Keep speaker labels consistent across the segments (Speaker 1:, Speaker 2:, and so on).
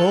Speaker 1: ઓ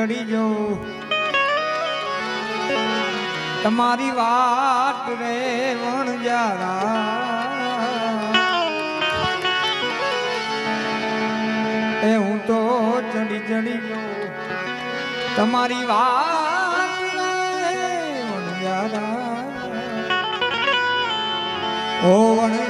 Speaker 1: ચડી જાઉં. તમારી વાત રે વણજારા એ હું તો ચડી ચડી જાઉં. તમારી વાત રે વણજારા ઓ વણજારા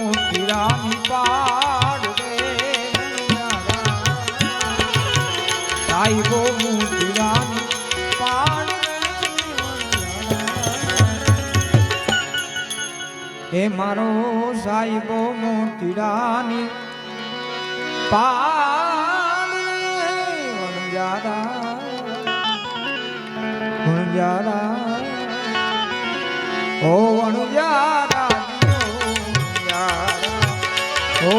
Speaker 1: હે મારો સાહેબો મોતીડાની વણજારા વણજારા ઓ વણજારા ઓ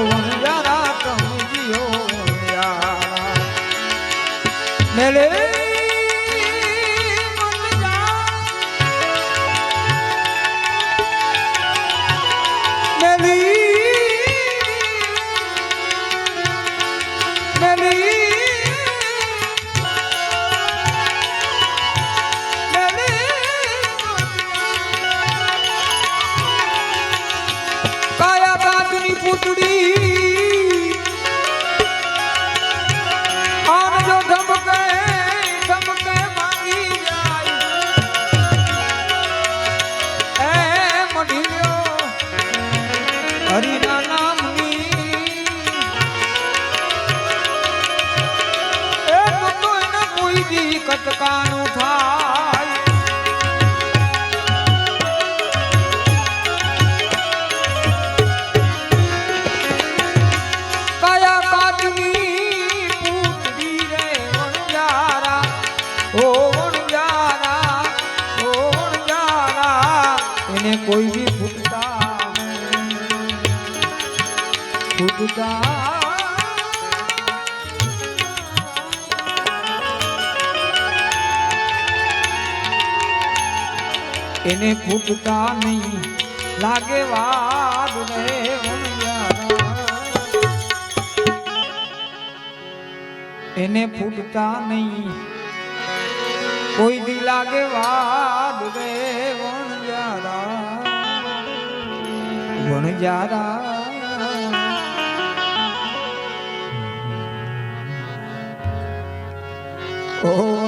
Speaker 1: કટકાનું થાય. કયા કાચની પૂતડી રે વણજારા ઓ વણજારા ઓ વણજારા કોઈ બી ફૂટતા ફૂટતા એને ફૂટતા નહીં. લાગે વાદ રે. એને ફૂટતા નહીં. કોઈ દી લાગે વાદ રે વણજારા વણજારા. ઓ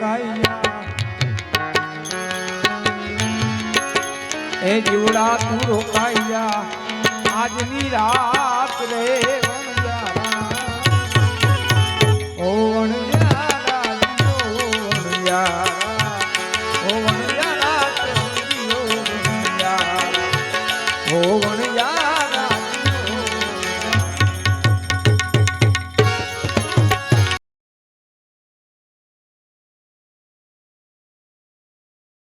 Speaker 1: તું એ જીવડા તું રોકાયા. આજની રાત રે